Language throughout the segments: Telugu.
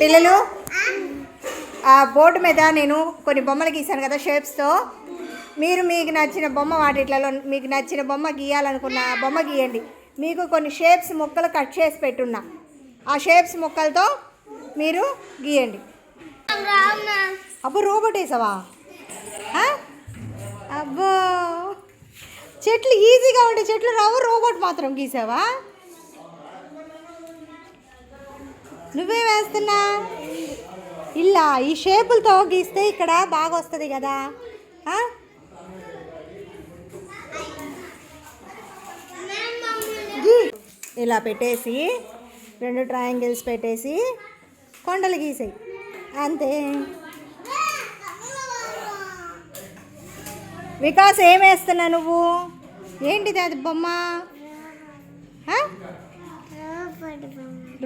పిల్లలు? ఆ. బోర్డు మీద నేను కొన్ని బొమ్మలు గీసాను కదా షేప్స్తో. మీరు మీకు నచ్చిన బొమ్మ వాటిట్లలో మీకు నచ్చిన బొమ్మ గీయాలనుకున్న బొమ్మ గీయండి. మీకు కొన్ని షేప్స్ ముక్కలు కట్ చేసి పెట్టున్నా. ఆ షేప్స్ ముక్కలతో మీరు గీయండి. అబ్బో రోబోట్ వేసావా? అబ్బో. చెట్లు ఈజీగా ఉండే చెట్లు రావు రోబోట్ మాత్రం గీసావా? నువ్వే వేస్తున్నా? ఇలా ఈ షేపులతో గీస్తే ఇక్కడ బాగా వస్తుంది కదా ఇలా పెట్టేసి రెండు ట్రయాంగిల్స్ పెట్టేసి కొండలు గీసాయి. అంతే. వికాస్ ఏం వేస్తున్నా నువ్వు? ఏంటిది అది బొమ్మ.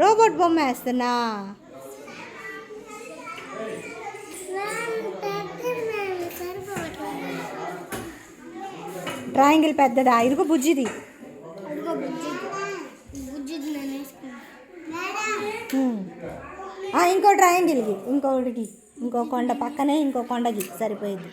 రోబోట్ బొమ్మ వేస్తున్నా. ట్రయాంగిల్ పెద్దదా? ఇదిగో బుజ్జిది. ఇంకో ట్రయాంగిల్కి ఇంకొకటికి. ఇంకో కొండ పక్కనే ఇంకో కొండకి సరిపోయింది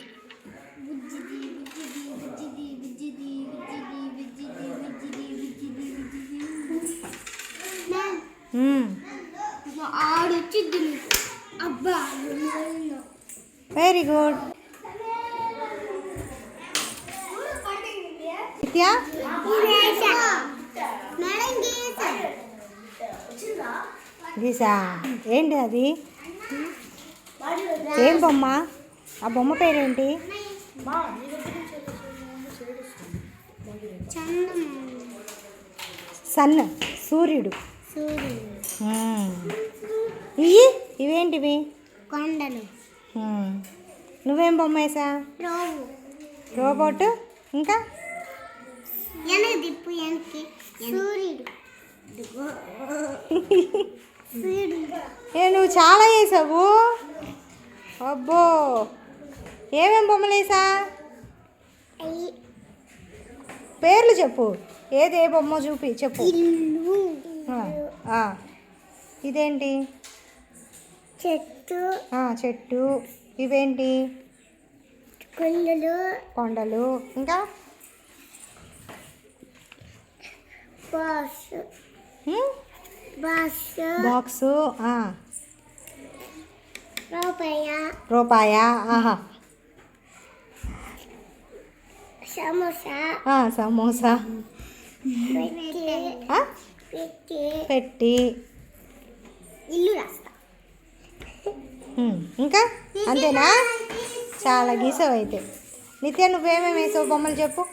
అబ్బా వెరీ గుడ్ నిత్య గీసా. ఏంటి అది? ఏం బొమ్మ? ఆ బొమ్మ పేరేంటి? సన్ సూర్యుడు. ఇవి ఇవేంటివి? కొండలు. నువ్వేం బొమ్మ వేసా రోబోట్. ఇంకా? దిప్పు సూర్యుడు. ఏ నువ్వు చాలా వేసావు? అబ్బో. ఏమేం బొమ్మలు వేసా? పేర్లు చెప్పు. ఏది ఏ బొమ్మ చూపి చెప్పు. ఇదేంటి? చెట్టు. చెట్టు. ఇవేంటి? కొల్లులు కొండలు. ఇంకా? బాక్సు. రూపాయ. రూపాయ ఆహా. సమోసా. సమోసా. పెట్టి ఇల్లు రాస్తా. ఇంకా? అంతేనా? చాలా గీసావు అయితే. నిత్య నువ్వేమేమి వేసావు బొమ్మలు చెప్పు?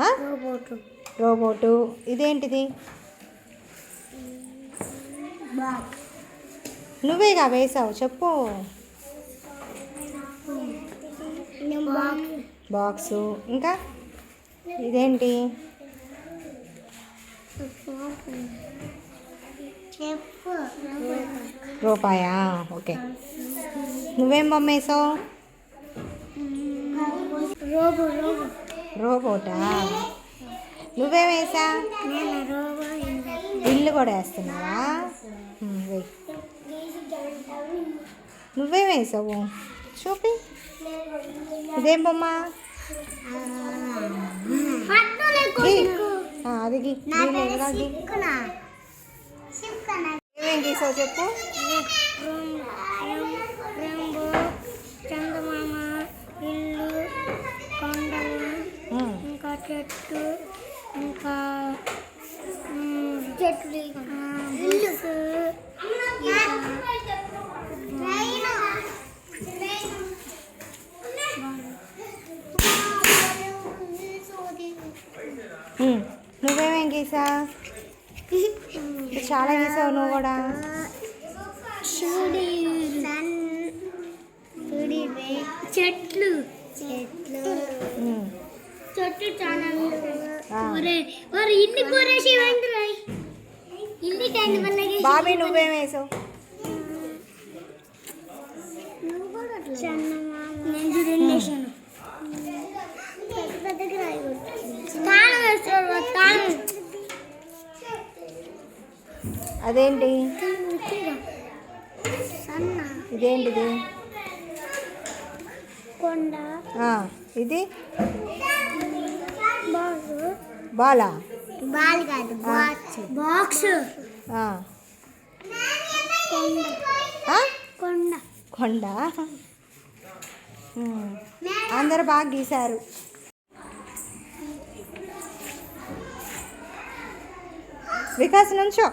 రోబోటు. రోబోటు. ఇదేంటిది? నువ్వేగా వేసావు? చెప్పు. బాక్స్. ఇంకా? ఇదేంటి? రూపాయా? ఓకే. నువ్వేం బొమ్మ వేసావు రోబో రోబో రోబోటా? నువ్వేం వేసా? ఇల్లు కూడా వేస్తున్నావా? నువ్వేం వేసావు? చూపి. ఇదేం బొమ్మ? అది ఏమేం గీసావు చెప్పు? చందమామ ఇల్లు కొండలు. ఇంకా చెట్టు ఇంకా చెట్లు ఇల్లు హ్మ్. నువ్వేమేం గీసా చాలా గీసావు నువ్వు కూడా. చెట్లు. చెట్లు. చెట్టు చాలా ఇన్ని కూరేసి బాబీ నువ్వేం వేసావు? అదేంటి? ఇదేంటిది? కొండ. ఇది? బాల్. బాలా? కాదు బాక్స్. కొండ? కొండ. అందరు బాగా గీశారు. వికాస్ నుంచో.